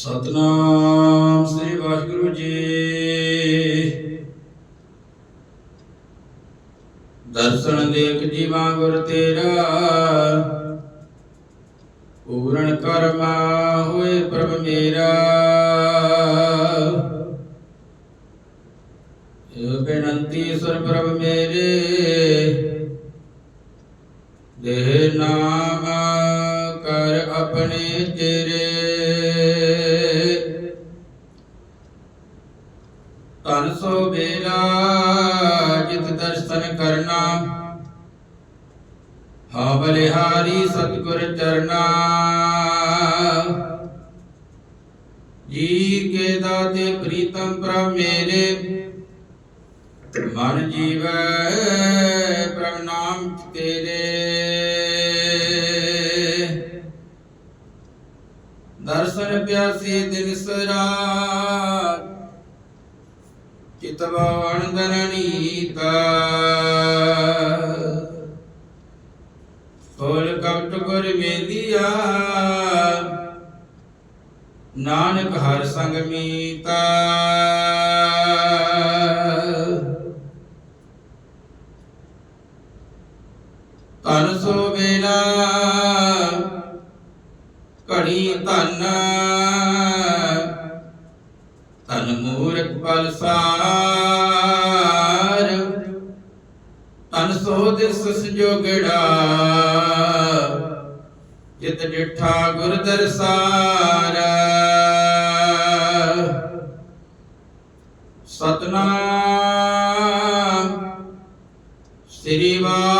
ਸਤਨਾਮ ਸ੍ਰੀ ਵਾਹਿਗੁਰੂ ਜੀ। ਦਰਸ਼ਨ ਦੇਖ ਜੀਵਾ ਗੁਰ ਤੇਰਾ। ਪੂਰਨ ਕਰਮਾ ਹੋਏ ਪ੍ਰਭ ਮੇਰਾ। ਇਹ ਬੇਨੰਤੀ ਸੁਰ ਪ੍ਰਭ ਮੇਰੇ। ਦੇਹ ਨਾਮ ਕਰ ਆਪਣੇ ਤੇਰੇ ਤਨ ਸੋ ਬੇਲਾ, ਜਿਤ ਦਰਸ਼ਨ ਕਰਨਾ। ਹਾਂ ਬਲਿਹਾਰੀ ਸਤਿਗੁਰ ਚਰਨਾ। ਜੀ ਕੇ ਦਾਤੇ ਪ੍ਰੀਤਮ ਪ੍ਰਭ ਮੇਰੇ, ਮਨ ਜੀਵੈ ਪ੍ਰਭ ਨਾਮ ਤੇਰੇ। ਦਰਸ਼ਨ ਪਿਆਸੀ ਦਿਨ ਸਰਾਤ ਚਿਤਵਾਣ ਦਨਨੀਤਾ ਫੁੱਲ ਕਪਟ ਗੁਰ ਮੇਦੀਆ ਨਾਨਕ ਹਰ ਸੰਗ ਮੀਤਾ। ਤਨ ਸੋ ਵੇਲਾ ਤਨ ਮੂਰਖ ਪਲਸਾਰ ਤਨ ਸੋ ਦਿਸ ਸੰਜੋਗੜਾ ਜਿਤ ਡਿਠਾ ਗੁਰ ਦਰਸਾਰ। ਸਤਨਾਮ। ਸ੍ਰੀ ਵਾਹਿਗੁਰੂ।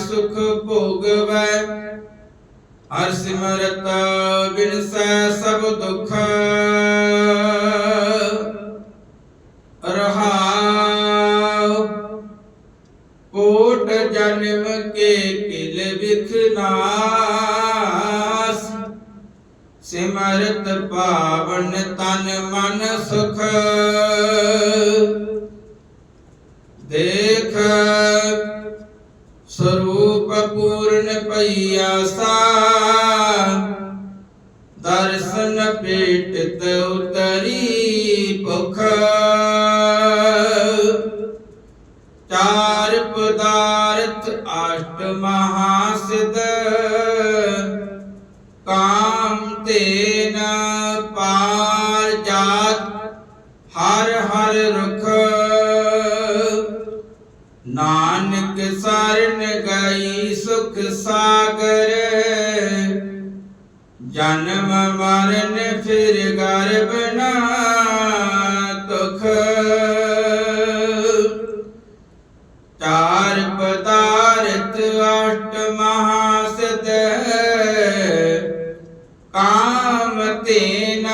ਸੁਖ ਭੋਗਵੈ। ਹਰ ਸਿਮਰਤ ਬਿਨਸੈ ਸਭ ਦੁਖ। ਰਹਾਉ। ਕੋਟ ਜਨਮ ਕੇ ਕਿਲ ਵਿਖਨਾਸ ਸਿਮਰਤ ਪਾਵਨ ਤਨ ਮਨ ਸੁਖ। ਦੇਖ ਪੂਰਨ ਪਈਆ ਸਾ ਦਰਸ਼ਨ ਪੇਟ ਉਤਰੀ ਭੁਖ ਚਾਰ ਪਦਾਰਥ ਅਸ਼ਟ ਮਹਾਸਿਧ ਕਾਮ ਤੇਨ ਨਾਨਕ ਸਰਨ ਗਈ ਸੁਖ ਸਾਗਰ, ਜਨਮ ਮਰਨ ਫਿਰ ਗਰਬ ਨਾ ਤੁਖ ਚਾਰ ਪਦਾਰਥ ਅਸ਼ਟ ਮਹਾਸਦ, ਕਾਮ ਤੇਨ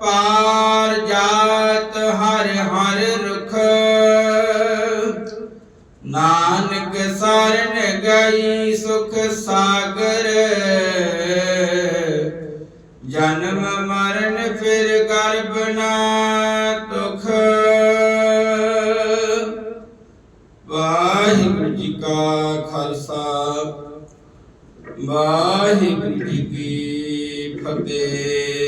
ਪਾਰ ਜਾਤ ਹਰ ਹਰ ਨਾਨਕ ਸਰਨ ਗਈ ਸੁਖ ਸਾਗਰ। ਜਨਮ ਮਰਨ ਫਿਰ ਗਰਭ ਨਾ ਦੁਖ ਵਾਹਿਗੁਰੂ ਜੀ ਕਾ ਖਾਲਸਾ, ਵਾਹਿਗੁਰੂ ਜੀ ਕੀ ਫਤਿਹ।